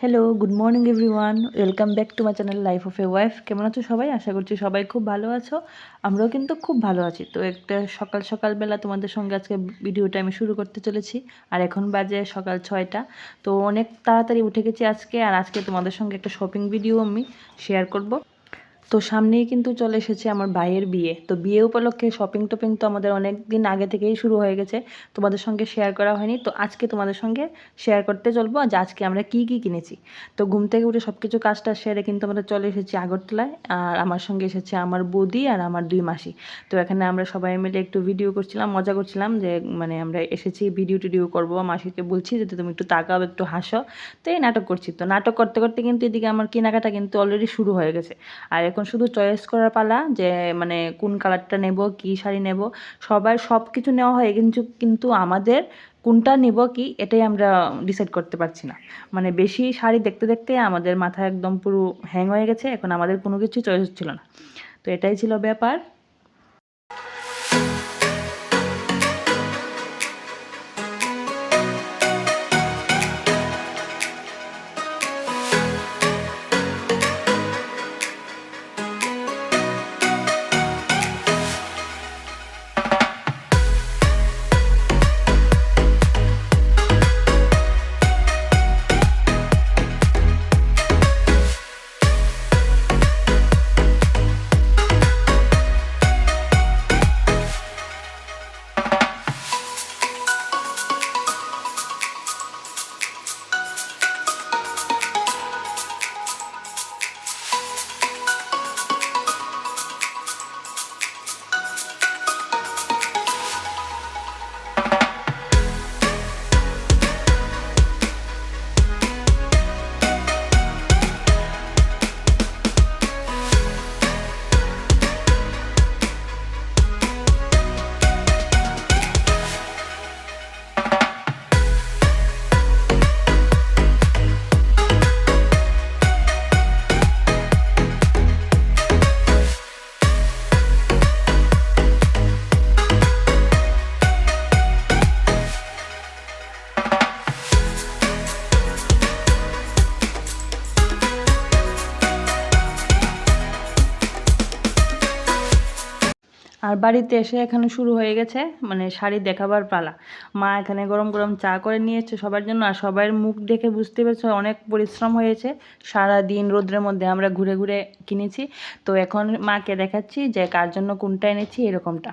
Hello good morning everyone welcome back to my channel life of a wife কেমন আছো সবাই? আশা করছি সবাই খুব ভালো আছো। আমরাও কিন্তু খুব ভালো আছি। তো একটা সকাল সকালবেলা তোমাদের সঙ্গে আজকে ভিডিওটা আমি শুরু করতে চলেছি। আর এখন বাজে সকাল ছয়টা। তো অনেক তাড়াতাড়ি উঠে গেছি আজকে। আর আজকে তোমাদের সঙ্গে একটা শপিং ভিডিও আমি শেয়ার করব। তো সামনেই কিন্তু চলে এসেছে আমার ভাইয়ের বিয়ে। তো বিয়ে উপলক্ষে শপিং টপিং তো আমাদের অনেক দিন আগে থেকেই শুরু হয়ে গেছে। তোমাদের সঙ্গে শেয়ার করা হয়নি। তো আজকে তোমাদের সঙ্গে শেয়ার করতে চলবো যে আজকে আমরা কি কি কিনেছি। তো ঘুম থেকে উঠে সব কিছু কাজটা সেরে কিন্তু আমরা চলে এসেছি আগরতলায়। আর আমার সঙ্গে এসেছে আমার বৌদি আর আমার দুই মাসি। তো এখানে আমরা সবাই মিলে একটু ভিডিও করছিলাম, মজা করছিলাম যে মানে আমরা এসেছি ভিডিও টিডিও করব। মাসিকে বলছি যে তুমি একটু তাকাও, একটু হাসো। তো এই নাটক করছি। তো নাটক করতে করতে কিন্তু এদিকে আমার কেনাকাটা কিন্তু অলরেডি শুরু হয়ে গেছে। আর এখন শুধু চয়েস করার পালা যে মানে কোন কালারটা নেব, কি শাড়ি নেব সবার সব কিছু নেওয়া হয় কিন্তু কিন্তু আমাদের কোনটা নেব কি, এটাই আমরা ডিসাইড করতে পারছি না। মানে বেশি শাড়ি দেখতে দেখতে আমাদের মাথা একদম পুরো হ্যাং হয়ে গেছে, এখন আমাদের কোনো কিছু চয়েস হচ্ছিল না। তো এটাই ছিল ব্যাপার। আর বাড়িতে এসে এখানে শুরু হয়ে গেছে মানে শাড়ি দেখাবার পালা। মা এখানে গরম গরম চা করে নিয়েছে সবার জন্য, আর সবার মুখ দেখে বুঝতে পেরেছে অনেক পরিশ্রম হয়েছে। সারা দিন রোদ্রের মধ্যে আমরা ঘুরে ঘুরে কিনেছি। তো এখন মাকে দেখাচ্ছি যে কার জন্য কোনটা এনেছি, এরকমটা।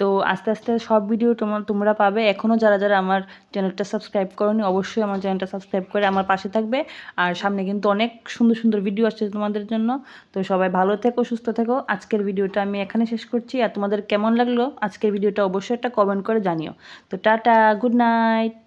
তো আস্তে আস্তে সব ভিডিও তোমার তোমরা পাবে। এখনও যারা যারা আমার চ্যানেলটা সাবস্ক্রাইব করনি, অবশ্যই আমার চ্যানেলটা সাবস্ক্রাইব করে আমার পাশে থাকবে। আর সামনে কিন্তু অনেক সুন্দর সুন্দর ভিডিও আসছে তোমাদের জন্য। তো সবাই ভালো থেকো, সুস্থ থেকো। আজকের ভিডিওটা আমি এখানে শেষ করছি। আর তোমাদের কেমন লাগল? আজকের ভিডিওটা অবশ্যই একটা কমেন্ট করে জানিও। তো টাটা গুড নাইট